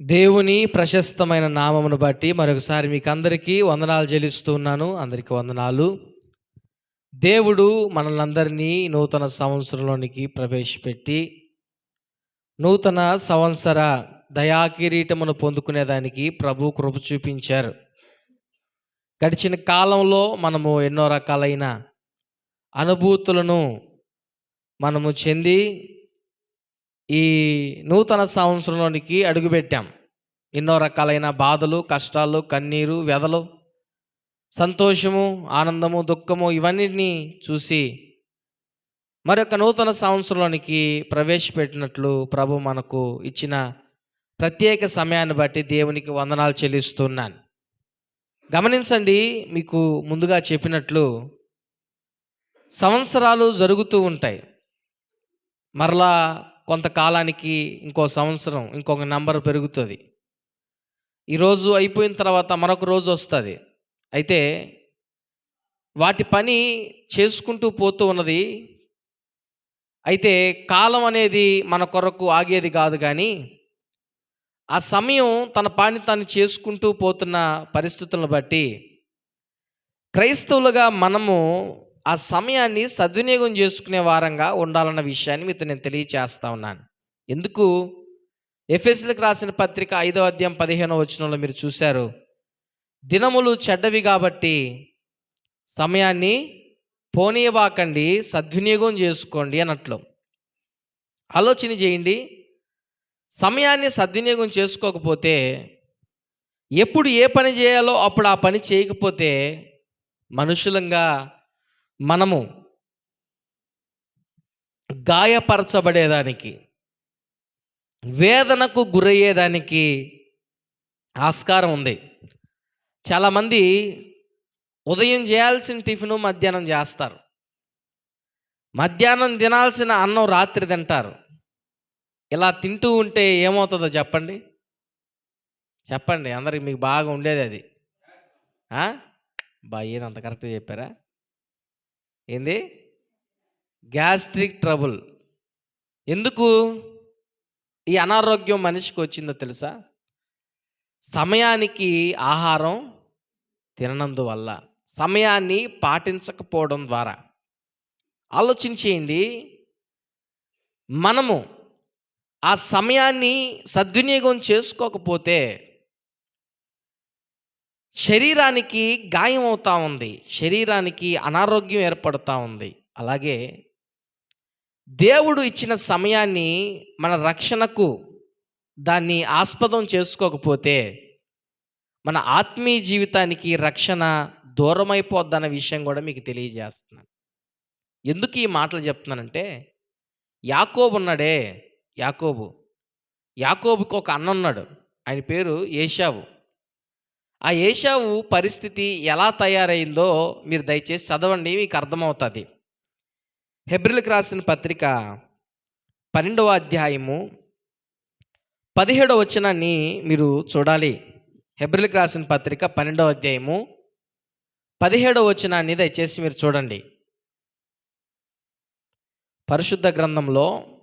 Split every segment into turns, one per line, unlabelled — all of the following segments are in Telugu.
దేవుని ప్రశస్తమైన నామమును బట్టి మరొకసారి మీకు అందరికీ వందనాలు చెల్లిస్తూ ఉన్నాను అందరికీ వందనాలు. దేవుడు మనల్ని నూతన సంవత్సరంలోనికి ప్రవేశపెట్టి నూతన సంవత్సర దయాకిరీటమును పొందుకునేదానికి ప్రభు కృప చూపించారు. గడిచిన కాలంలో మనము ఎన్నో రకాలైన అనుభూతులను మనము చెంది ఈ నూతన సంవత్సరంలోనికి అడుగుపెట్టాం. ఎన్నో రకాలైన బాధలు కష్టాలు కన్నీరు వ్యధలు సంతోషము ఆనందము దుఃఖము ఇవన్నీ చూసి మరొక నూతన సంవత్సరంలోనికి ప్రవేశపెట్టినట్లు ప్రభు మనకు ఇచ్చిన ప్రత్యేక సమయాన్ని బట్టి దేవునికి వందనాలు చెల్లిస్తున్నాను. గమనించండి మీకు ముందుగా చెప్పినట్లు సంవత్సరాలు జరుగుతూ ఉంటాయి. మరలా కొంతకాలానికి ఇంకో సంవత్సరం ఇంకొక నంబర్ పెరుగుతుంది. ఈరోజు అయిపోయిన తర్వాత మరొక రోజు వస్తుంది. అయితే వాటి పని చేసుకుంటూ పోతూ ఉన్నది. అయితే కాలం అనేది మన కొరకు ఆగేది కాదు కానీ ఆ సమయం తన పని తాను చేసుకుంటూ పోతున్న పరిస్థితులను బట్టి క్రైస్తవులుగా మనము ఆ సమయాన్ని సద్వినియోగం చేసుకునే వారంగా ఉండాలన్న విషయాన్ని మీతో నేను తెలియచేస్తా ఉన్నాను. ఎందుకు? ఎఫ్ఎస్లకు రాసిన పత్రిక ఐదవ అధ్యాయం పదిహేనవ వచనంలో మీరు చూశారు. దినములు చెడ్డవి కాబట్టి సమయాన్ని పోనీయబాకండి సద్వినియోగం చేసుకోండి అన్నట్లు. ఆలోచన చేయండి. సమయాన్ని సద్వినియోగం చేసుకోకపోతే ఎప్పుడు ఏ పని చేయాలో అప్పుడు ఆ పని చేయకపోతే మనుషులంగా మనము గాయపరచబడేదానికి వేదనకు గురయ్యేదానికి ఆస్కారం ఉంది. చాలామంది ఉదయం చేయాల్సిన టిఫిను మధ్యాహ్నం చేస్తారు. మధ్యాహ్నం తినాల్సిన అన్నం రాత్రి తింటారు. ఇలా తింటూ ఉంటే ఏమవుతుందో చెప్పండి? చెప్పండి అందరికి మీకు బాగా ఉండేది అది. బా ఏం అంత కరెక్ట్గా చెప్పారా? ఏంది? Gastric trouble. ఎందుకు? ఈ అనారోగ్యం మనిషికి వచ్చిందో తెలుసా? సమయానికి ఆహారం తిననందువల్ల సమయాన్ని పాటించకపోవడం ద్వారా. ఆలోచించేయండి. మనము ఆ సమయాన్ని సద్వినియోగం చేసుకోకపోతే శరీరానికి గాయం అవుతా ఉంది. శరీరానికి అనారోగ్యం ఏర్పడుతూ ఉంది. అలాగే దేవుడు ఇచ్చిన సమయాన్ని మన రక్షణకు దాన్ని ఆస్పదం చేసుకోకపోతే మన ఆత్మీయ జీవితానికి రక్షణ దూరమైపోద్దన్న విషయం కూడా మీకు తెలియజేస్తున్నాను. ఎందుకు ఈ మాటలు చెప్తున్నానంటే యాకోబు ఉన్నాడే. యాకోబు. యాకోబుకి ఒక అన్న ఉన్నాడు. ఆయన పేరు ఏషావు ఆ ఏషావు పరిస్థితి ఎలా తయారైందో మీరు దయచేసి చదవండి మీకు అర్థమవుతుంది. హెబ్రిల్కి రాసిన పత్రిక పన్నెండవ అధ్యాయము పదిహేడవ వచనాన్ని మీరు చూడాలి. హెబ్రిల్కి రాసిన పత్రిక పన్నెండవ అధ్యాయము పదిహేడవ వచనాన్ని దయచేసి మీరు చూడండి. పరిశుద్ధ గ్రంథంలో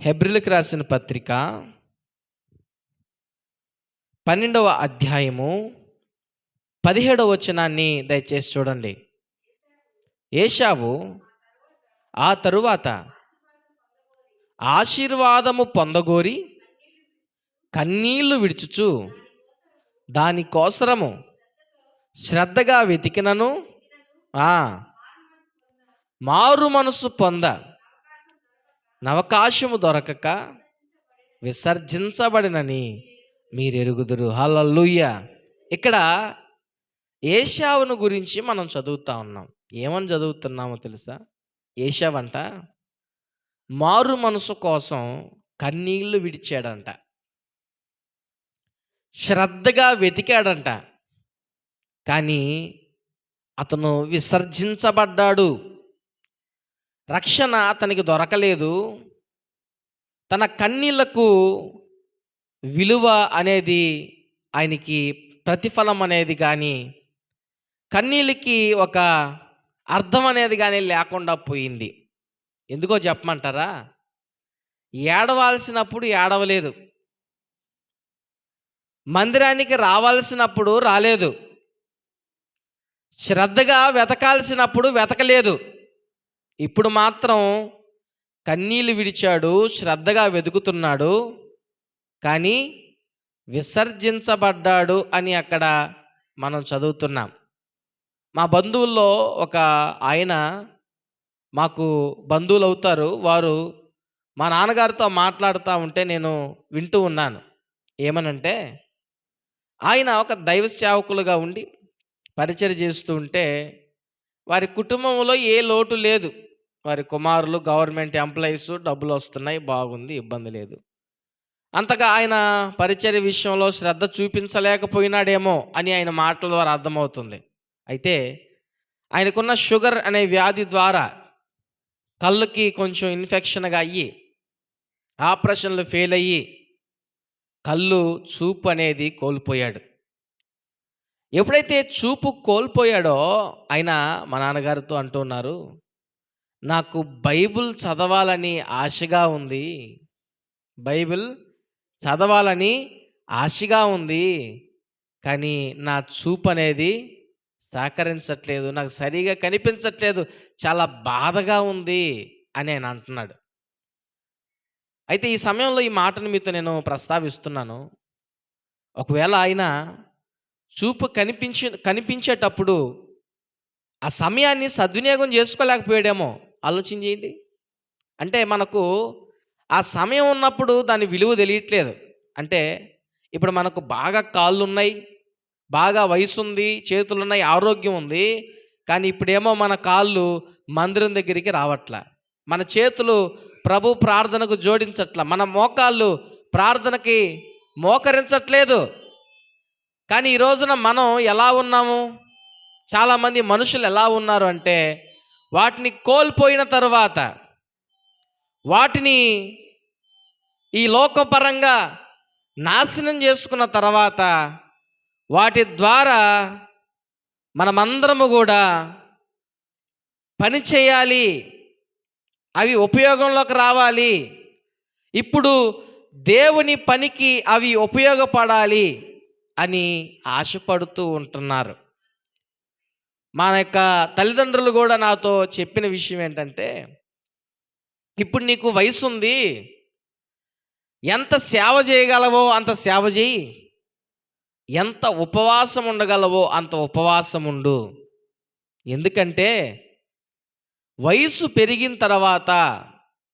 హెబ్రిల్కి రాసిన పత్రిక పన్నెండవ అధ్యాయము పదిహేడవ వచనాన్ని దయచేసి చూడండి. ఏషావు ఆ తరువాత ఆశీర్వాదము పొందగోరి కన్నీళ్ళు విడుచుచు దానికోసరము శ్రద్ధగా వెతికినను మారు మనసు పొంద నవకాశము దొరకక విసర్జించబడినని మీరు ఎరుగుదురు హల్లెలూయ. ఇక్కడ ఏషావును గురించి మనం చదువుతా ఉన్నాం. ఏమని చదువుతున్నామో తెలుసా? ఏషావంట. మారు మనసు కోసం కన్నీళ్ళు విడిచాడంట. శ్రద్ధగా వెతికాడంట. కానీ అతను విసర్జించబడ్డాడు. రక్షణ అతనికి దొరకలేదు. తన కన్నీళ్ళకు విలువ అనేది ఆయనకి ప్రతిఫలం అనేది కానీ కన్నీళ్ళకి ఒక అర్థం అనేది కానీ లేకుండా పోయింది. ఎందుకో చెప్పమంటారా? ఏడవాల్సినప్పుడు ఏడవలేదు. మందిరానికి రావాల్సినప్పుడు రాలేదు. శ్రద్ధగా వెతకాల్సినప్పుడు వెతకలేదు. ఇప్పుడు మాత్రం కన్నీళ్ళు విడిచాడు శ్రద్ధగా వెతుకుతున్నాడు. కానీ విసర్జించబడ్డాడు అని అక్కడ మనం చదువుతున్నాం. మా బంధువుల్లో ఒక ఆయన మాకు బంధువులు అవుతారు వారు మా నాన్నగారితో మాట్లాడుతూ ఉంటే నేను వింటూ ఉన్నాను. ఏమనంటే ఆయన ఒక దైవ సేవకులుగా ఉండి పరిచయం చేస్తూ ఉంటే వారి కుటుంబంలో ఏ లోటు లేదు. వారి కుమారులు గవర్నమెంట్ ఎంప్లాయీస్ డబ్బులు వస్తున్నాయి బాగుంది ఇబ్బంది లేదు. అంతగా ఆయన పరిచర్య విషయంలో శ్రద్ధ చూపించలేకపోయినాడేమో అని ఆయన మాటల ద్వారా అర్థమవుతుంది. అయితే ఆయనకున్న షుగర్ అనే వ్యాధి ద్వారా కళ్ళుకి కొంచెం ఇన్ఫెక్షన్గా అయ్యి ఆపరేషన్లు ఫెయిల్ అయ్యి కళ్ళు చూపు అనేది కోల్పోయాడు. ఎప్పుడైతే చూపు కోల్పోయాడో ఆయన మా నాన్నగారితో అంటున్నారు నాకు బైబిల్ చదవాలని ఆశగా ఉంది. బైబిల్ చదవాలని ఆశగా ఉంది కానీ నా చూపు అనేది సహకరించట్లేదు నాకు సరిగా కనిపించట్లేదు చాలా బాధగా ఉంది అని ఆయన అంటున్నాడు. అయితే ఈ సమయంలో ఈ మాటను మీతో నేను ప్రస్తావిస్తున్నాను. ఒకవేళ ఆయన చూపు కనిపించి కనిపించేటప్పుడు ఆ సమయాన్ని సద్వినియోగం చేసుకోలేకపోయాడేమో ఆలోచన చేయండి. అంటే మనకు ఆ సమయం ఉన్నప్పుడు దాని విలువ తెలియట్లేదు. అంటే ఇప్పుడు మనకు బాగా కాళ్ళు ఉన్నాయి బాగా వయసు ఉంది చేతులు ఉన్నాయి ఆరోగ్యం ఉంది కానీ ఇప్పుడేమో మన కాళ్ళు మందిరం దగ్గరికి రావట్లా. మన చేతులు ప్రభు ప్రార్థనకు జోడించట్ల. మన మోకాళ్ళు ప్రార్థనకి మోకరించట్లేదు. కానీ ఈ రోజున మనం ఎలా ఉన్నాము? చాలామంది మనుషులు ఎలా ఉన్నారు అంటే వాటిని కోల్పోయిన తర్వాత వాటిని ఈ లోకపరంగా నాశనం చేసుకున్న తర్వాత వాటి ద్వారా మనమందరము కూడా పని చేయాలి. అవి ఉపయోగంలోకి రావాలి. ఇప్పుడు దేవుని పనికి అవి ఉపయోగపడాలి అని ఆశపడుతూ ఉంటున్నారు. మన యొక్క తల్లిదండ్రులు కూడా నాతో చెప్పిన విషయం ఏంటంటే ఇప్పుడు నీకు వయసు ఉంది ఎంత సేవ చేయగలవో అంత సేవ చేయి. ఎంత ఉపవాసం ఉండగలవో అంత ఉపవాసం ఉండు. ఎందుకంటే వయసు పెరిగిన తర్వాత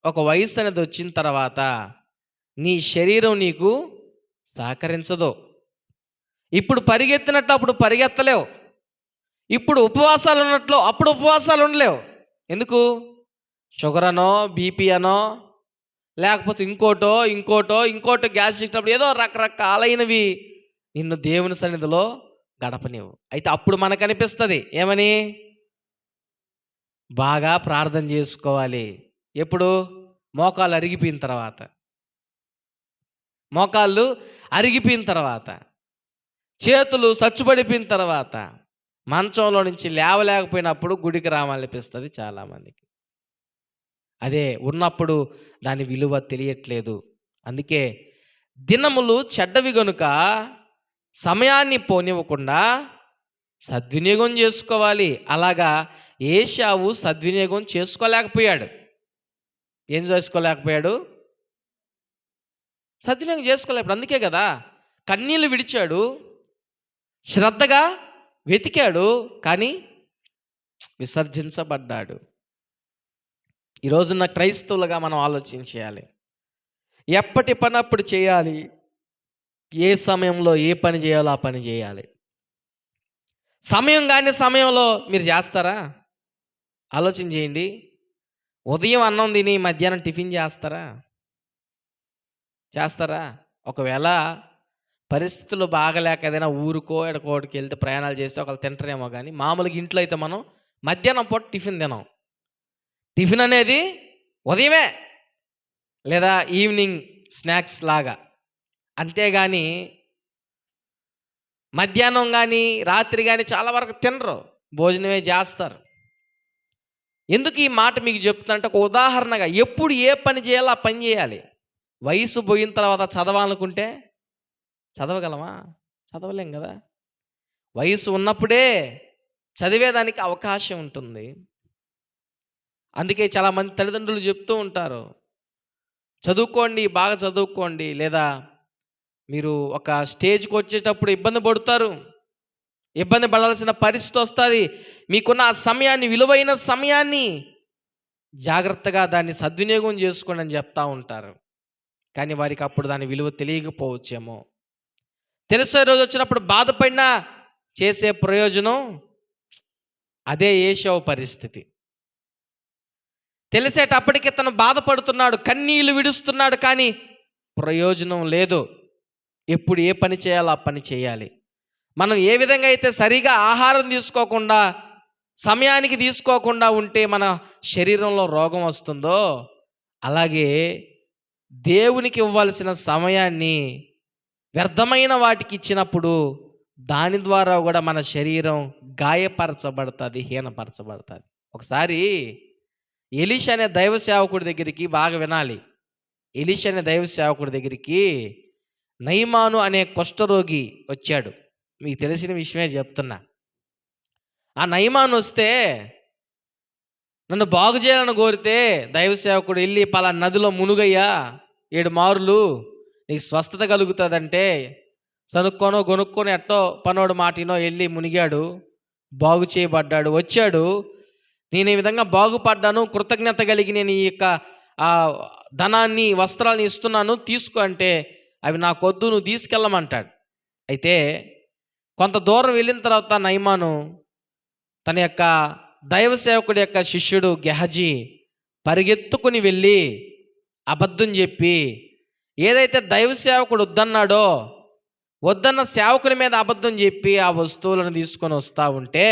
ఒక వయసు అనేది వచ్చిన తర్వాత నీ శరీరం నీకు సహకరించదు. ఇప్పుడు పరిగెత్తినట్టు అప్పుడు పరిగెత్తలేవు. ఇప్పుడు ఉపవాసాలు ఉన్నట్లు అప్పుడు ఉపవాసాలు ఉండలేవు. ఎందుకు? షుగర్ అనో బీపీ అనో లేకపోతే ఇంకోటో ఇంకోటో ఇంకోటో గ్యాస్ ఇచ్చినప్పుడు ఏదో రకరకాలైనవి నిన్ను దేవుని సన్నిధిలో గడపనివ్వు. అయితే అప్పుడు మనకు అనిపిస్తుంది ఏమని? బాగా ప్రార్థన చేసుకోవాలి. ఎప్పుడు? మోకాలు అరిగిపోయిన తర్వాత. మోకాళ్ళు అరిగిపోయిన తర్వాత. చేతులు సచ్చుబడిపోయిన తర్వాత. మంచంలో నుంచి లేవలేకపోయినప్పుడు గుడికి రావాలనిపిస్తుంది చాలామందికి. అదే ఉన్నప్పుడు దాని విలువ తెలియట్లేదు. అందుకే దినములు చెడ్డవి గనుక సమయాన్ని పోనివ్వకుండా సద్వినియోగం చేసుకోవాలి. అలాగా ఏషావు సద్వినియోగం చేసుకోలేకపోయాడు. ఏం చేసుకోలేకపోయాడు? సద్వినియోగం చేసుకోలేకపోయాడు. అందుకే కదా కన్నీళ్ళు విడిచాడు. శ్రద్ధగా వెతికాడు. కానీ విసర్జించబడ్డాడు. ఈ రోజున క్రైస్తవులుగా మనం ఆలోచన చేయాలి ఎప్పటి పని అప్పుడు చేయాలి? ఏ సమయంలో ఏ పని చేయాలో ఆ పని చేయాలి. సమయం కాని సమయంలో మీరు చేస్తారా? ఆలోచన చేయండి. ఉదయం అన్నం తిని మధ్యాహ్నం టిఫిన్ చేస్తారా? చేస్తారా? ఒకవేళ పరిస్థితులు బాగలేక ఏదైనా ఊరుకో ఎడకోటికి వెళ్తే ప్రయాణాలు చేస్తే ఒకళ్ళు తింటారేమో కానీ మామూలుగా ఇంట్లో అయితే మనం మధ్యాహ్నం పూట టిఫిన్ తినాం. టిఫిన్ అనేది ఉదయమే లేదా ఈవినింగ్ స్నాక్స్ లాగా. అంతేగాని మధ్యాహ్నం కానీ రాత్రి కానీ చాలా వరకు తినరు. భోజనమే చేస్తారు. ఎందుకు ఈ మాట మీకు చెప్తుందంటే ఒక ఉదాహరణగా ఎప్పుడు ఏ పని చేయాలో ఆ పని చేయాలి. వయసు పోయిన తర్వాత చదవాలనుకుంటే చదవగలమా? చదవలేం కదా? వయసు ఉన్నప్పుడే చదివేదానికి అవకాశం ఉంటుంది. అందుకే చాలామంది తల్లిదండ్రులు చెప్తూ ఉంటారు చదువుకోండి బాగా చదువుకోండి. లేదా మీరు ఒక స్టేజ్కి వచ్చేటప్పుడు ఇబ్బంది పడుతారు ఇబ్బంది పడాల్సిన పరిస్థితి వస్తుంది మీకున్న ఆ సమయాన్ని విలువైన సమయాన్ని జాగ్రత్తగా దాన్ని సద్వినియోగం చేసుకోండి అని చెప్తా ఉంటారు. కానీ వారికి అప్పుడు దాని విలువ తెలియకపోవచ్చేమో. తెలిసే రోజు వచ్చినప్పుడు బాధపడినా చేసే ప్రయోజనం? అదే ఏషవ పరిస్థితి. తెలిసేటప్పటికి తను బాధపడుతున్నాడు కన్నీళ్ళు విడుస్తున్నాడు కానీ ప్రయోజనం లేదు. ఎప్పుడు ఏ పని చేయాలో ఆ పని చేయాలి. మనం ఏ విధంగా అయితే సరిగా ఆహారం తీసుకోకుండా సమయానికి తీసుకోకుండా ఉంటే మన శరీరంలో రోగం వస్తుందో అలాగే దేవునికి ఇవ్వాల్సిన సమయాన్ని వ్యర్థమైన వాటికి ఇచ్చినప్పుడు దాని ద్వారా కూడా మన శరీరం గాయపరచబడుతుంది హీనపరచబడుతుంది. ఒకసారి ఎలీష్ అనే దైవ సేవకుడి దగ్గరికి బాగా వినాలి. ఎలీష్ అనే దైవ సేవకుడి దగ్గరికి నైమాను అనే కుష్ఠరోగి వచ్చాడు. మీకు తెలిసిన విషయమే చెప్తున్నా. ఆ నయమాను వస్తే నన్ను బాగు చేయాలని కోరితే దైవ సేవకుడు వెళ్ళి పలా నదిలో మునుగయ్యా ఏడు మారులు నీకు స్వస్థత కలుగుతుందంటే సనుక్కోనో కొనుక్కొని ఎట్టో పనోడు మాటినో వెళ్ళి మునిగాడు బాగు చేయబడ్డాడు వచ్చాడు నేను ఈ విధంగా బాగుపడ్డాను కృతజ్ఞత కలిగి నేను ఈ యొక్క ధనాన్ని వస్త్రాలను ఇస్తున్నాను తీసుకో అంటే అవి నాకొద్దు నువ్వు తీసుకెళ్ళమంటాడు. అయితే కొంత దూరం వెళ్ళిన తర్వాత నైమాను తన యొక్క దైవ సేవకుడి యొక్క శిష్యుడు గెహజీ పరిగెత్తుకుని వెళ్ళి అబద్ధం చెప్పి ఏదైతే దైవ సేవకుడు వద్దన్నాడో వద్దన్న సేవకుని మీద అబద్ధం చెప్పి ఆ వస్తువులను తీసుకొని వస్తూ ఉంటే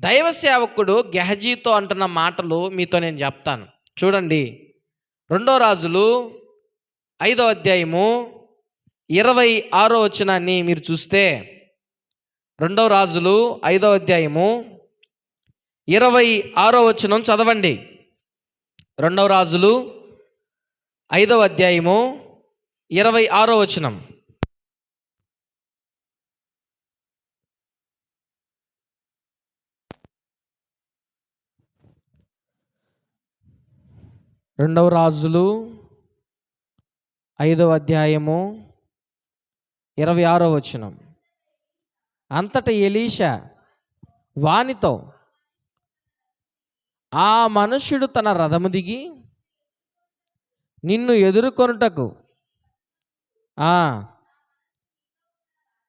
దైవ సేవకుడు గెహజీతో అంటున్న మాటలు మీతో నేను చెప్తాను. చూడండి. రెండో రాజులు ఐదో అధ్యాయము ఇరవై ఆరో వచనాన్ని మీరు చూస్తే రెండవ రాజులు ఐదో అధ్యాయము ఇరవై ఆరో వచనం చదవండి. రెండవ రాజులు ఐదవ అధ్యాయము ఇరవై ఆరో వచనం. రెండవ రాజులు ఐదవ అధ్యాయము ఇరవై ఆరో వచనం. అంతట ఎలీషా వానితో ఆ మనుష్యుడు తన రథము దిగి నిన్ను ఎదుర్కొనుటకు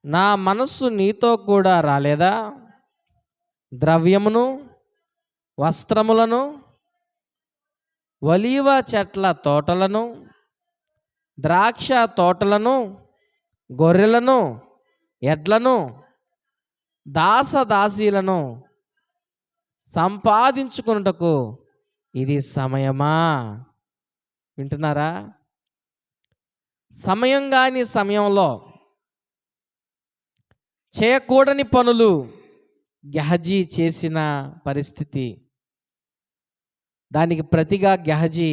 నా మనస్సు నీతో కూడా రాలేదా? ద్రవ్యమును వస్త్రములను ఒలీవ చెట్ల తోటలను ద్రాక్ష తోటలను గొర్రెలను ఎడ్లను దాసదాసీలను సంపాదించుకున్నటకు ఇది సమయమా? వింటున్నారా? సమయం కాని సమయంలో చేయకూడని పనులు గహజీ చేసిన పరిస్థితి. దానికి ప్రతిగా గెహజీ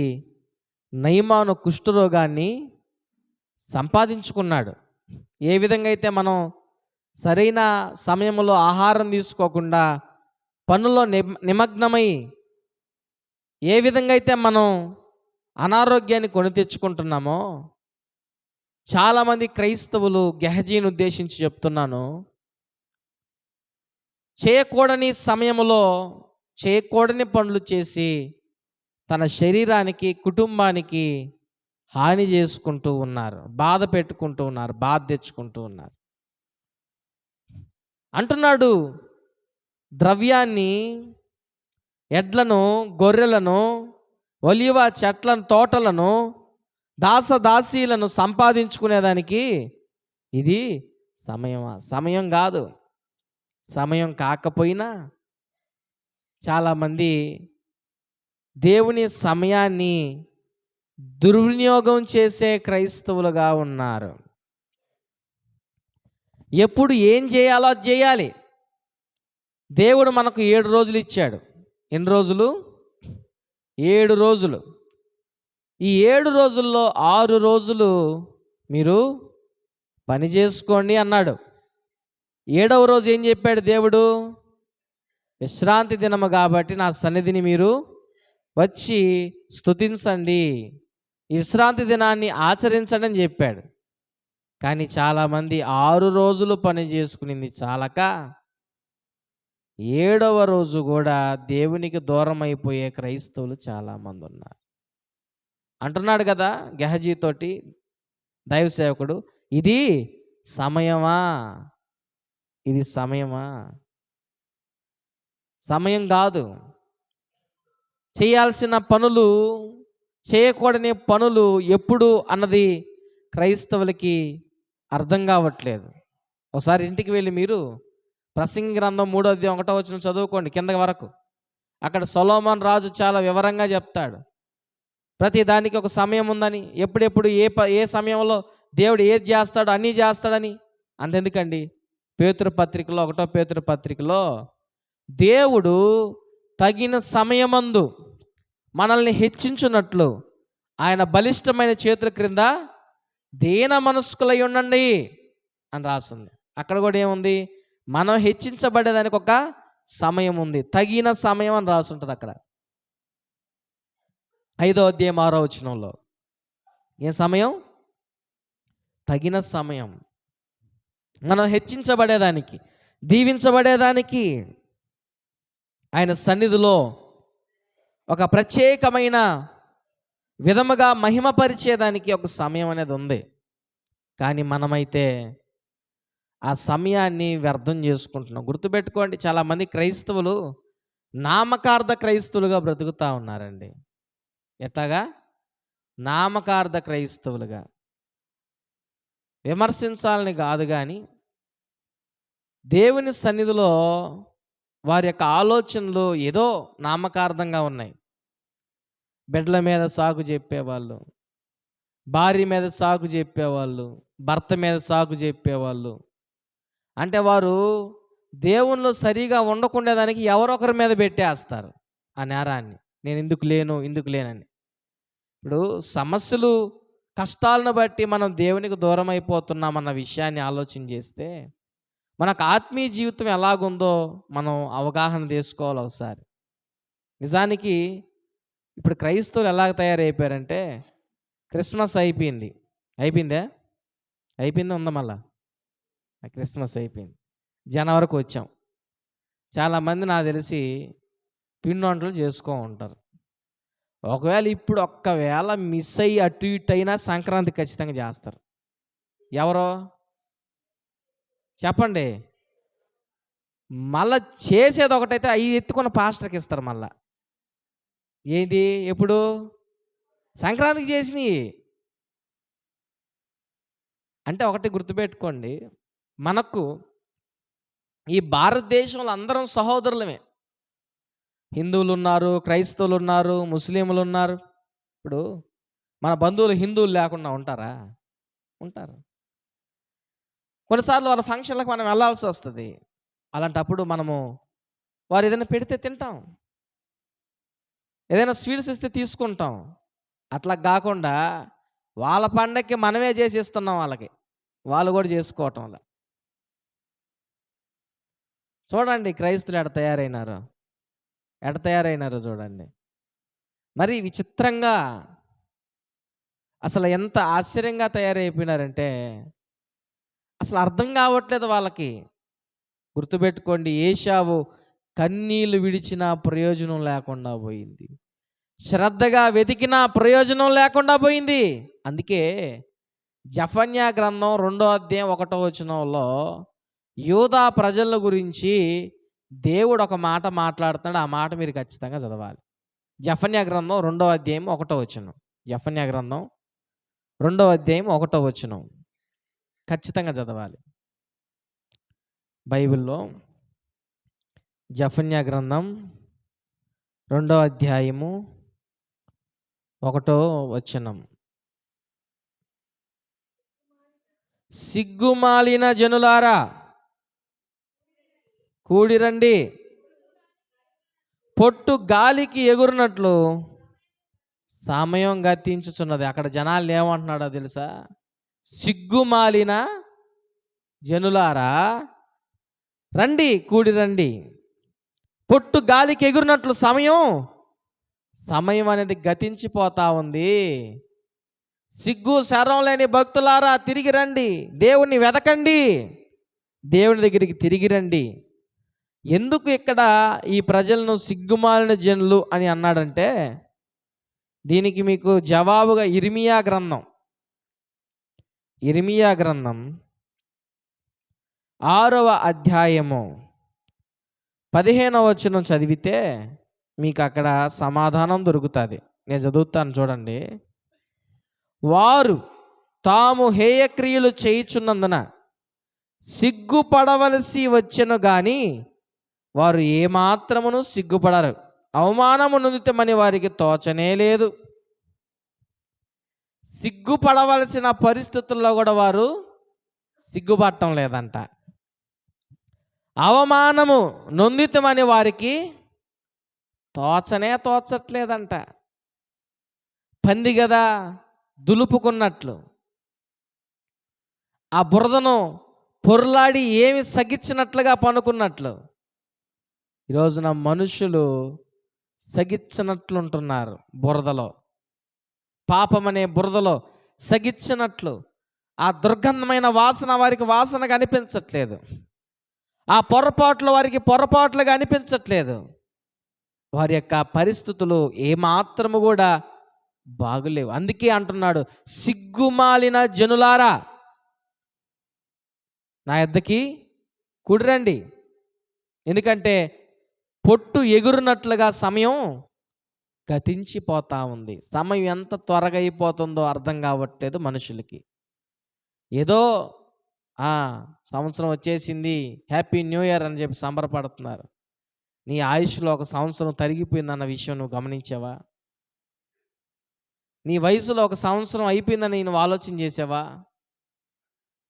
నయమాను కుష్ఠరోగాన్ని సంపాదించుకున్నాడు. ఏ విధంగా అయితే మనం సరైన సమయంలో ఆహారం తీసుకోకుండా పనుల్లో నిమగ్నమై ఏ విధంగా అయితే మనం అనారోగ్యాన్ని కొని తెచ్చుకుంటున్నామో చాలామంది క్రైస్తవులు గెహజీని ఉద్దేశించి చెప్తున్నాను. చేయకూడని సమయంలో చేయకూడని పనులు చేసి తన శరీరానికి కుటుంబానికి హాని చేసుకుంటూ ఉన్నారు. బాధ పెట్టుకుంటూ ఉన్నారు. బాధ తెచ్చుకుంటూ ఉన్నారు. అంటున్నాడు ద్రవ్యాన్ని ఎడ్లను గొర్రెలను ఒలివ చెట్లను తోటలను దాసదాసీలను సంపాదించుకునేదానికి ఇది సమయమా? సమయం కాదు. సమయం కాకపోయినా చాలామంది దేవుని సమయాన్ని దుర్వినియోగం చేసే క్రైస్తవులుగా ఉన్నారు. ఎప్పుడు ఏం చేయాలో అది చేయాలి. దేవుడు మనకు ఏడు రోజులు ఇచ్చాడు. ఎన్ని రోజులు? ఏడు రోజులు. ఈ ఏడు రోజుల్లో ఆరు రోజులు మీరు పని చేసుకోండి అన్నాడు. ఏడవ రోజు ఏం చెప్పాడు దేవుడు? విశ్రాంతి దినము కాబట్టి నా సన్నిధిని మీరు వచ్చి స్తుతించండి ఈ విశ్రాంతి దినాన్ని ఆచరించండి అని చెప్పాడు. కానీ చాలామంది ఆరు రోజులు పని చేసుకునింది చాలక ఏడవ రోజు కూడా దేవునికి దూరం అయిపోయే క్రైస్తవులు చాలామంది ఉన్నారు. అంటున్నాడు కదా గెహజీతోటి దైవ సేవకుడు ఇది సమయమా? ఇది సమయమా? సమయం కాదు. చేయాల్సిన పనులు చేయకూడని పనులు ఎప్పుడు అన్నది క్రైస్తవులకి అర్థం కావట్లేదు. ఒకసారి ఇంటికి వెళ్ళి మీరు ప్రసంగి గ్రంథం మూడో అధ్యాయం ఒకటో వచ్చిన చదువుకోండి కింద వరకు. అక్కడ సొలోమన్ రాజు చాలా వివరంగా చెప్తాడు. ప్రతి దానికి ఒక సమయం ఉందని ఎప్పుడెప్పుడు ఏ ప ఏ సమయంలో దేవుడు ఏది చేస్తాడో అన్నీ చేస్తాడని. అంతెందుకండి? పేతురు పత్రికలో ఒకటో పేతురు పత్రికలో దేవుడు తగిన సమయమందు మనల్ని హెచ్చించున్నట్లు ఆయన బలిష్టమైన చేతుల క్రింద దీన మనస్కులై ఉండండి అని రాస్తుంది అక్కడ కూడా ఏముంది? మనం హెచ్చించబడేదానికి ఒక సమయం ఉంది. తగిన సమయం అని రాసుంటుంది అక్కడ. ఐదో అధ్యాయం ఆరో వచనంలో. ఏ సమయం? తగిన సమయం. మనం హెచ్చించబడేదానికి దీవించబడేదానికి ఆయన సన్నిధిలో ఒక ప్రత్యేకమైన విధముగా మహిమపరిచేదానికి ఒక సమయం అనేది ఉంది. కానీ మనమైతే ఆ సమయాన్ని వ్యర్థం చేసుకుంటున్నాం. గుర్తుపెట్టుకోండి చాలామంది క్రైస్తవులు నామకార్థ క్రైస్తవులుగా బ్రతుకుతూ ఉన్నారండి. ఎట్లాగా? నామకార్థ క్రైస్తవులుగా. విమర్శించాలని కాదు కానీ దేవుని సన్నిధిలో వారి యొక్క ఆలోచనలు ఏదో నామకార్థంగా ఉన్నాయి. బిడ్డల మీద సాగు చెప్పేవాళ్ళు భార్య మీద సాగు చెప్పేవాళ్ళు భర్త మీద సాగు చెప్పేవాళ్ళు. అంటే వారు దేవుళ్ళు సరిగా ఉండకుండేదానికి ఎవరొకరి మీద పెట్టేస్తారు ఆ నేరాన్ని. నేను ఎందుకు లేను ఎందుకు లేనని. ఇప్పుడు సమస్యలు కష్టాలను బట్టి మనం దేవునికి దూరం అయిపోతున్నామన్న విషయాన్ని ఆలోచన చేస్తే మనకు ఆత్మీయ జీవితం ఎలాగుందో మనం అవగాహన చేసుకోవాలి ఒకసారి. నిజానికి ఇప్పుడు క్రైస్తవులు ఎలా తయారైపోయారంటే క్రిస్మస్ అయిపోయింది. అయిపోయిందా? అయిపోయిందా ఉందా మళ్ళా? క్రిస్మస్ అయిపోయింది. జనవరికి వచ్చాం. చాలామంది నాకు తెలిసి పిండి వంటలు చేసుకో ఉంటారు. ఒకవేళ ఇప్పుడు ఒక్కవేళ మిస్ అయ్యి అటు ఇటు అయినా సంక్రాంతి ఖచ్చితంగా చేస్తారు. ఎవరో? చెప్పండి. మళ్ళా చేసేది ఒకటైతే అవి ఎత్తుకున్న పాస్టర్కి ఇస్తారు మళ్ళా. ఏది? ఎప్పుడు? సంక్రాంతికి చేసినవి అంటే ఒకటి గుర్తుపెట్టుకోండి. మనకు ఈ భారతదేశంలో అందరం సహోదరులమే. హిందువులు ఉన్నారు క్రైస్తవులు ఉన్నారు ముస్లింలు ఉన్నారు ఇప్పుడు మన బంధువులు హిందువులు లేకుండా ఉంటారా? ఉంటారు. కొన్నిసార్లు వాళ్ళ ఫంక్షన్లకు మనం వెళ్ళాల్సి వస్తుంది. అలాంటప్పుడు మనము వారు ఏదైనా పెడితే తింటాం. ఏదైనా స్వీట్స్ ఇస్తే తీసుకుంటాం. అట్లా కాకుండా వాళ్ళ పండగకి మనమే చేసి ఇస్తున్నాం వాళ్ళకి. వాళ్ళు కూడా చేసుకోవటం చూడండి క్రైస్తులు ఎడ తయారైనారు. ఎడ తయారైనారో చూడండి. మరి విచిత్రంగా అసలు ఎంత ఆశ్చర్యంగా తయారైపోయినారంటే అసలు అర్థం కావట్లేదు వాళ్ళకి. గుర్తుపెట్టుకోండి ఏషావు కన్నీళ్ళు విడిచిన ప్రయోజనం లేకుండా పోయింది. శ్రద్ధగా వెతికిన ప్రయోజనం లేకుండా పోయింది. అందుకే జఫన్యా గ్రంథం రెండో అధ్యాయం ఒకటో వచనంలో యూదా ప్రజల గురించి దేవుడు ఒక మాట మాట్లాడుతున్నాడు. ఆ మాట మీరు ఖచ్చితంగా చదవాలి. జఫన్యా గ్రంథం రెండో అధ్యాయం ఒకటో వచనం. జఫన్యా గ్రంథం రెండో అధ్యాయం ఒకటో వచనం. ఖచ్చితంగా చదవాలి. బైబిల్లో జఫన్యా గ్రంథం రెండో అధ్యాయము ఒకటో వచనం. సిగ్గుమాలిన జనులారా కూడిరండి. పొట్టు గాలికి ఎగురినట్లు సమయం గతించుచున్నది అక్కడ జనాలు ఏమంటున్నాడో తెలుసా? సిగ్గుమాలిన జనులారా రండి కూడి రండి. పొట్టు గాలికి ఎగురినట్లు సమయం. సమయం అనేది గతించిపోతా ఉంది. సిగ్గు శరం లేని భక్తులారా తిరిగి రండి. దేవుణ్ణి వెతకండి దేవుని దగ్గరికి తిరిగి రండి. ఎందుకు ఇక్కడ ఈ ప్రజలను సిగ్గుమాలిన జనులు అని అన్నాడంటే దీనికి మీకు జవాబుగా ఇర్మియా గ్రంథం. ఇర్మియా గ్రంథం ఆరవ అధ్యాయము. పదిహేనవ వచనం చదివితే మీకు అక్కడ సమాధానం దొరుకుతుంది. నేను చదువుతాను చూడండి. వారు తాము హేయక్రియలు చేయుచున్నందున సిగ్గుపడవలసి వచ్చెను కానీ వారు ఏమాత్రమును సిగ్గుపడరు. అవమానము నొందితమని వారికి తోచనే లేదు. సిగ్గుపడవలసిన పరిస్థితుల్లో కూడా వారు సిగ్గుపడటం లేదంట. అవమానము నొందితమని వారికి తోచనే తోచట్లేదంట. పంది కదా దులుపుకున్నట్లు. ఆ బురదను పొర్లాడి ఏమి సగిచ్చినట్లుగా పనుకున్నట్లు. ఈరోజున మనుషులు సగిచ్చినట్లుంటున్నారు బురదలో. పాపమనే బురదలో సగిచ్చినట్లు ఆ దుర్గంధమైన వాసన వారికి వాసనగా అనిపించట్లేదు. ఆ పొరపాట్లు వారికి పొరపాట్లుగా అనిపించట్లేదు. వారి యొక్క పరిస్థితులు ఏమాత్రము కూడా బాగులేవు. అందుకే అంటున్నాడు సిగ్గుమాలిన జనులారా నా ఎద్దకి కుడిరండి. ఎందుకంటే పొట్టు ఎగురునట్లుగా సమయం గతించిపోతూ ఉంది సమయం ఎంత త్వరగా అయిపోతుందో అర్థం కావట్లేదు మనుషులకి. ఏదో ఆ సంవత్సరం వచ్చేసింది హ్యాపీ న్యూ ఇయర్ అని చెప్పి సంబరపడుతున్నారు. నీ ఆయుష్లో ఒక సంవత్సరం తరిగిపోయిందన్న విషయం నువ్వు గమనించావా? నీ వయసులో ఒక సంవత్సరం అయిపోయిందని నేను ఆలోచన చేసావా?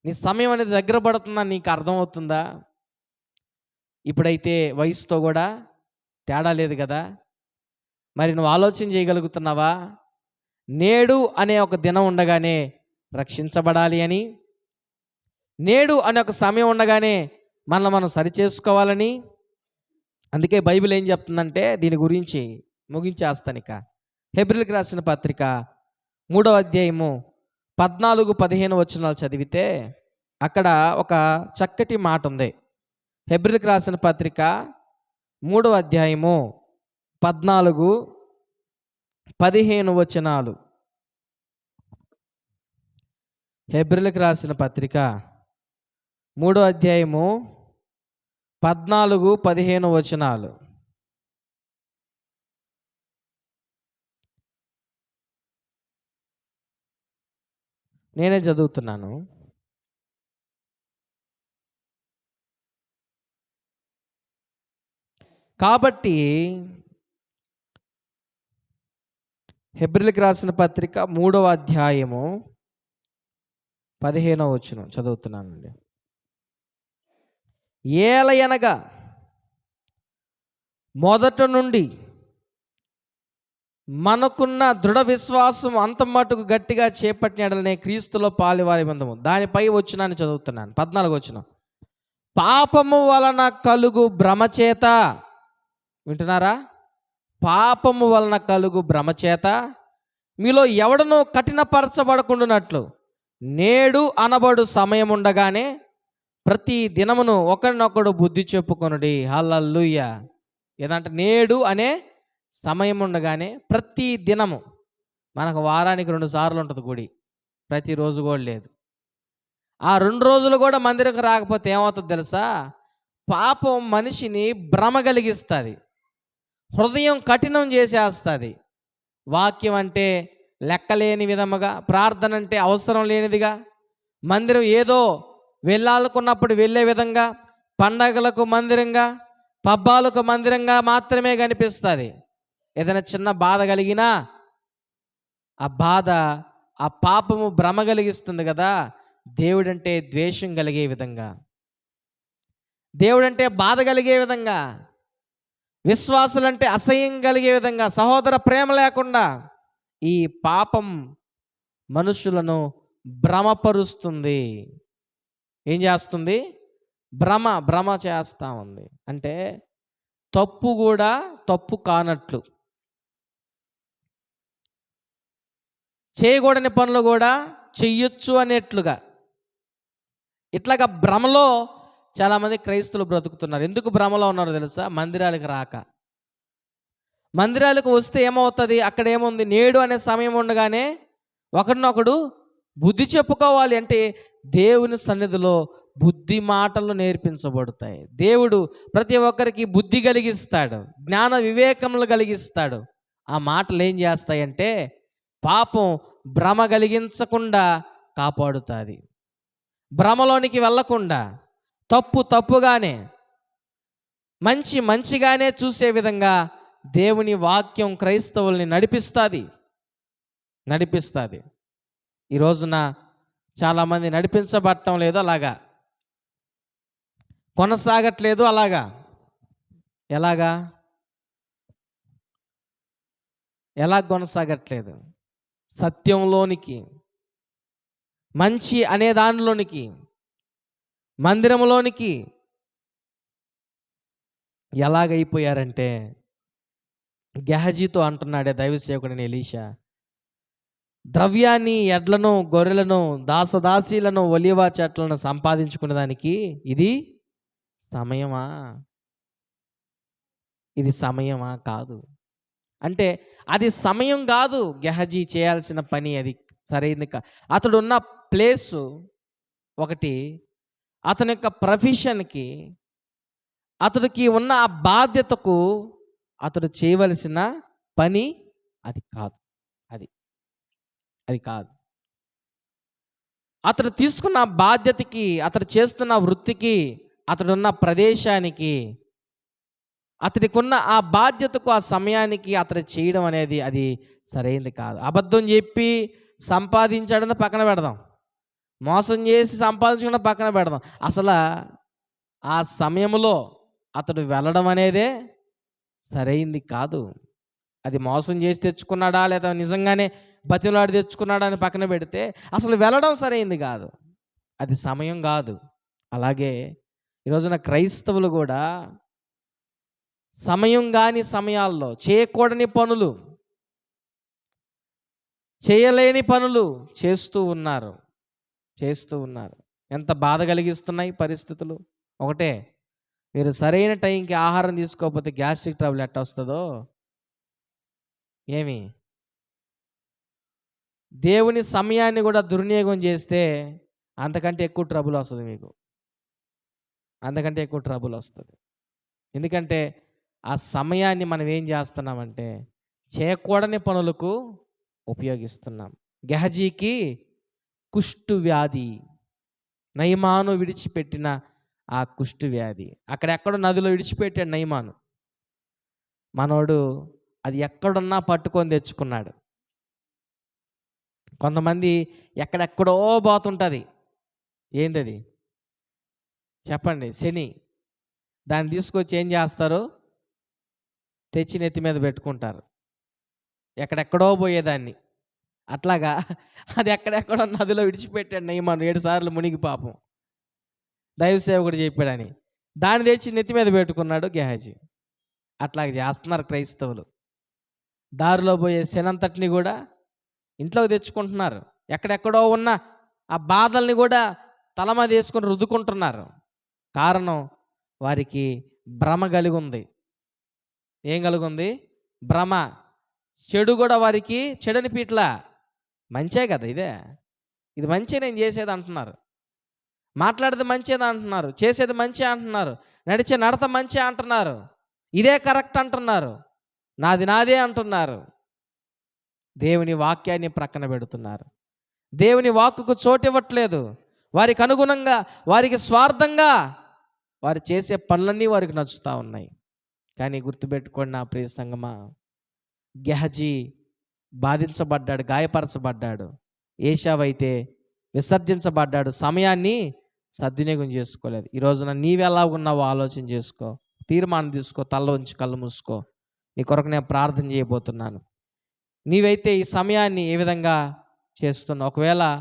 నీ సమయం అనేది దగ్గర పడుతుందా నీకు అర్థమవుతుందా? ఇప్పుడైతే వయసుతో కూడా తేడా లేదు కదా? మరి నువ్వు ఆలోచన చేయగలుగుతున్నావా? నేడు అనే ఒక దినం ఉండగానే రక్షించబడాలి అని నేడు అనే ఒక సమయం ఉండగానే మనల్ని మనం సరిచేసుకోవాలని. అందుకే బైబిల్ ఏం చెప్తుందంటే దీని గురించి ముగించేస్తాను ఇక. హెబ్రిల్కి రాసిన పత్రిక మూడవ అధ్యాయము పద్నాలుగు పదిహేను వచనాలు చదివితే అక్కడ ఒక చక్కటి మాట ఉంది. హెబ్రిల్కి రాసిన పత్రిక మూడవ అధ్యాయము పద్నాలుగు పదిహేను వచనాలు. హెబ్రిల్కి రాసిన పత్రిక మూడో అధ్యాయము పద్నాలుగు పదిహేను వచనాలు. నేనే చదువుతున్నాను. కాబట్టి హెబ్రిల్కి రాసిన పత్రిక మూడవ అధ్యాయము పదిహేనవ వచ్చిన చదువుతున్నానండి. ఏలయనగా మొదట నుండి మనకున్న దృఢ విశ్వాసం అంత మటుకు గట్టిగా చేపట్టినడలనే క్రీస్తులో పాలివారి బంధము. దానిపై వచ్చినాన్ని చదువుతున్నాను. పద్నాలుగు వచ్చిన పాపము వలన కలుగు భ్రమచేత. వింటున్నారా? పాపము వలన కలుగు భ్రమచేత మీలో ఎవడనో కఠినపరచబడకుండానట్లు. నేడు అనబడు సమయం ఉండగానే ప్రతి దినమును ఒకరినొకడు బుద్ధి చెప్పుకొనుడి. హల్లల్లుయ్య ఏదంటే నేడు అనే సమయం ఉండగానే ప్రతి దినము మనకు వారానికి రెండు సార్లు ఉంటుంది గుడి ప్రతిరోజు కూడా లేదు. ఆ రెండు రోజులు కూడా మందిరకు రాకపోతే ఏమవుతుంది తెలుసా? పాపం మనిషిని భ్రమ కలిగిస్తుంది. హృదయం కఠినం చేసేస్తుంది. వాక్యం అంటే లెక్కలేని విధముగా ప్రార్థన అంటే అవసరం లేనిదిగా మందిరం ఏదో వెళ్ళాలనుకున్నప్పుడు వెళ్ళే విధంగా పండగలకు మందిరంగా పబ్బాలకు మందిరంగా మాత్రమే కనిపిస్తుంది. ఏదైనా చిన్న బాధ కలిగినా ఆ బాధ ఆ పాపము భ్రమ కలిగిస్తుంది కదా దేవుడంటే ద్వేషం కలిగే విధంగా. దేవుడంటే బాధ కలిగే విధంగా. విశ్వాసులంటే అసహ్యం కలిగే విధంగా సహోదర ప్రేమ లేకుండా ఈ పాపం మనుషులను భ్రమపరుస్తుంది. ఏం చేస్తుంది? భ్రమ భ్రమ చేస్తూ ఉంది. అంటే తప్పు కూడా తప్పు కానట్లు. చేయకూడని పనులు కూడా చెయ్యొచ్చు అనేట్లుగా. ఇట్లాగా భ్రమలో చాలామంది క్రైస్తువులు బ్రతుకుతున్నారు. ఎందుకు భ్రమలో ఉన్నారో తెలుసా? మందిరాలకు రాక. మందిరాలకు వస్తే ఏమవుతుంది? అక్కడ ఏముంది? నేడు అనే సమయం ఉండగానే ఒకరినొకడు బుద్ధి చెప్పుకోవాలి అంటే దేవుని సన్నిధిలో బుద్ధి మాటలు నేర్పించబడతాయి. దేవుడు ప్రతి ఒక్కరికి బుద్ధి కలిగిస్తాడు. జ్ఞాన వివేకములు కలిగిస్తాడు. ఆ మాటలు ఏం చేస్తాయంటే పాపం భ్రమ కలిగించకుండా కాపాడుతుంది. భ్రమలోనికి వెళ్ళకుండా తప్పు తప్పుగానే మంచి మంచిగానే చూసే విధంగా దేవుని వాక్యం క్రైస్తవుల్ని నడిపిస్తుంది. నడిపిస్తుంది. ఈ రోజున చాలామంది నడిపించబడటం లేదు అలాగా. కొనసాగట్లేదు అలాగా. ఎలాగా? ఎలా కొనసాగట్లేదు? సత్యంలోనికి మంచి అనే దానిలోనికి. మందిరంలోనికి ఎలాగైపోయారంటే గెహజీతో అంటున్నాడే దైవసేవకుడిని ఎలీషా ద్రవ్యాన్ని ఎడ్లను గొర్రెలను దాసదాసీలను ఒలివా చెట్లను సంపాదించుకునేదానికి ఇది సమయమా? ఇది సమయమా కాదు. అంటే అది సమయం కాదు గెహజీ చేయాల్సిన పని అది సరైనది కా అతడున్న ప్లేసు ఒకటి అతని యొక్క ప్రొఫెషన్కి అతడికి ఉన్న ఆ బాధ్యతకు అతడు చేయవలసిన పని అది కాదు. అది. అది కాదు. అతడు తీసుకున్న బాధ్యతకి అతడు చేస్తున్న వృత్తికి అతడున్న ప్రదేశానికి అతడికి ఉన్న ఆ బాధ్యతకు ఆ సమయానికి అతడు చేయడం అనేది అది సరైనది కాదు. అబద్ధం చెప్పి సంపాదించాడని పక్కన పెడదాం. మోసం చేసి సంపాదించకుండా పక్కన పెడదాం. అసలు ఆ సమయంలో అతడు వెళ్ళడం అనేదే సరైంది కాదు. అది మోసం చేసి తెచ్చుకున్నాడా లేదా నిజంగానే బతిలాడి తెచ్చుకున్నాడా అని పక్కన పెడితే అసలు వెళ్ళడం సరైంది కాదు. అది సమయం కాదు. అలాగే ఈరోజున క్రైస్తవులు కూడా సమయం కాని సమయాల్లో చేయకూడని పనులు చేయలేని పనులు చేస్తూ ఉన్నారు. చేస్తూ ఉన్నారు. ఎంత బాధ కలిగిస్తున్నాయి పరిస్థితులు? ఒకటే మీరు సరైన టైంకి ఆహారం తీసుకోకపోతే గ్యాస్ట్రిక్ ట్రబుల్ ఎట్ట వస్తుందో? ఏమి? దేవుని సమయాన్ని కూడా దుర్వినియోగం చేస్తే అంతకంటే ఎక్కువ ట్రబుల్ వస్తుంది మీకు. అంతకంటే ఎక్కువ ట్రబుల్ వస్తుంది. ఎందుకంటే ఆ సమయాన్ని మనం ఏం చేస్తున్నామంటే చేయకూడని పనులకు ఉపయోగిస్తున్నాం. గెహజీకి కుష్టు వ్యాధి నయమాను విడిచిపెట్టిన ఆ కుష్టు వ్యాధి అక్కడెక్కడో నదిలో విడిచిపెట్టాడు నయమాను. మనోడు అది ఎక్కడున్నా పట్టుకొని తెచ్చుకున్నాడు. కొంతమంది ఎక్కడెక్కడో పోతుంటుంది. ఏంది అది చెప్పండి. శని. దాన్ని తీసుకొచ్చి ఏం చేస్తారు? తెచ్చి నెత్తి మీద పెట్టుకుంటారు. ఎక్కడెక్కడో పోయేదాన్ని. అట్లాగా అది ఎక్కడెక్కడో నదిలో విడిచిపెట్టాడు నయమాను. ఏడు సార్లు మునిగి పాపం. దైవసేవకుడు చెప్పాడని. దాన్ని తెచ్చి నెత్తి మీద పెట్టుకున్నాడు గెహాజీ. అట్లాగ చేస్తున్నారు క్రైస్తవులు. దారిలో పోయే శనంతటిని కూడా ఇంట్లోకి తెచ్చుకుంటున్నారు. ఎక్కడెక్కడో ఉన్న ఆ బాధల్ని కూడా తల మీద వేసుకొని రుద్దుకుంటున్నారు. కారణం వారికి భ్రమ కలిగి ఉంది ఏం కలిగి ఉంది భ్రమ. చెడు కూడా వారికి చెడని పీట్ల మంచే కదా ఇదే. ఇది మంచి నేను చేసేది అంటున్నారు. మాట్లాడేది మంచిది అంటున్నారు. చేసేది మంచి అంటున్నారు. నడిచే నడత మంచి అంటున్నారు. ఇదే కరెక్ట్ అంటున్నారు. నాది నాదే అంటున్నారు. దేవుని వాక్యాన్ని ప్రక్కన పెడుతున్నారు. దేవుని వాక్కుకు చోటు ఇవ్వట్లేదు. వారికి అనుగుణంగా వారికి స్వార్థంగా వారు చేసే పనులన్నీ వారికి నచ్చుతూ ఉన్నాయి. కానీ గుర్తుపెట్టుకోండి నా ప్రియ సంగమా. గెహజీ బాధించబడ్డాడు గాయపరచబడ్డాడు. ఏషావైతే విసర్జించబడ్డాడు సమయాన్ని సద్వినియోగం చేసుకోలేదు. ఈ రోజున నీవెలా ఉన్నావో ఆలోచన చేసుకో తీర్మానం తీసుకో తల్ల ఉంచి కళ్ళు మూసుకో. నీ కొరకు నేను ప్రార్థన చేయబోతున్నాను. నీవైతే ఈ సమయాన్ని ఏ విధంగా చేస్తున్నావు? ఒకవేళ